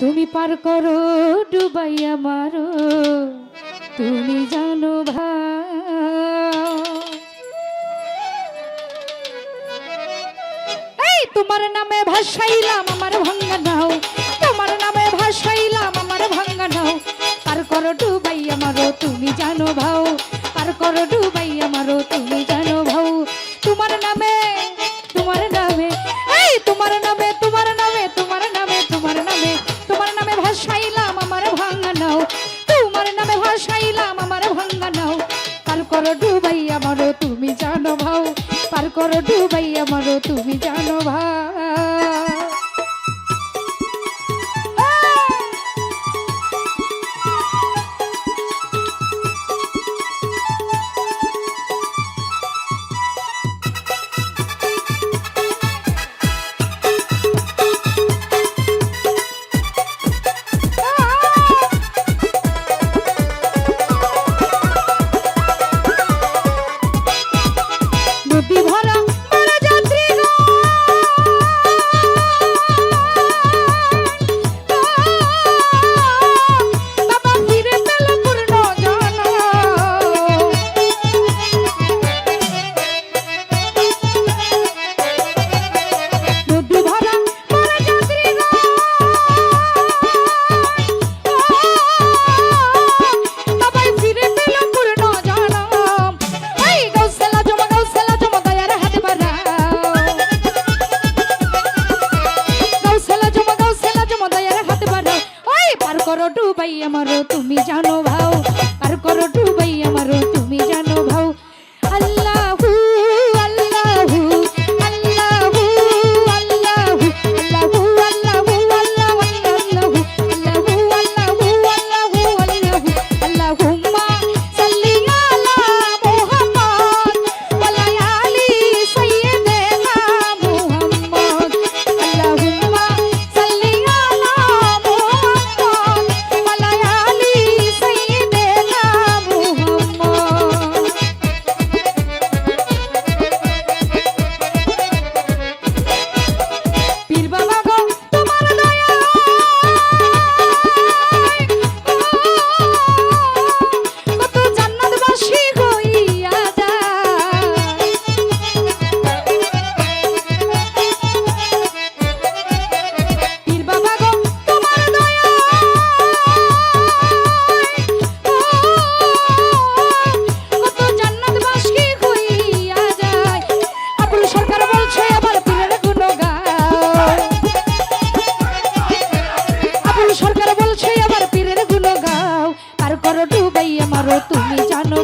তুমি পার করো, ডুবাইয়া মারো। তুমি জানো ভাই। তোমার নামে ভাসাইলাম, আমার ভাঙ্গা নাও। তোমার নামে ভাসাইলাম, আমার ভাঙ্গা নাও। পার করো ডুবাই আমারও তুমি জানো ভাও। পার করো ডুবাই আমারও তুমি জানো ভাও। তোমার নামে তোমার নামে, এই, তোমার নামে তোমার নামে ভাসাইলাম আমার ভাঙা নাও। তোমার নামে ভাসাইলাম আমার ভাঙা নাও। পার করো ডুবাই আমারও তুমি জানো ভাও। পার করো ডুবাই আমারও তুমি জানো ভাই যদি করো ডুবাই আমারও তুমি জানো ভাও। পার করো ডুবাই আমারও তুমি জানো তুমি জানো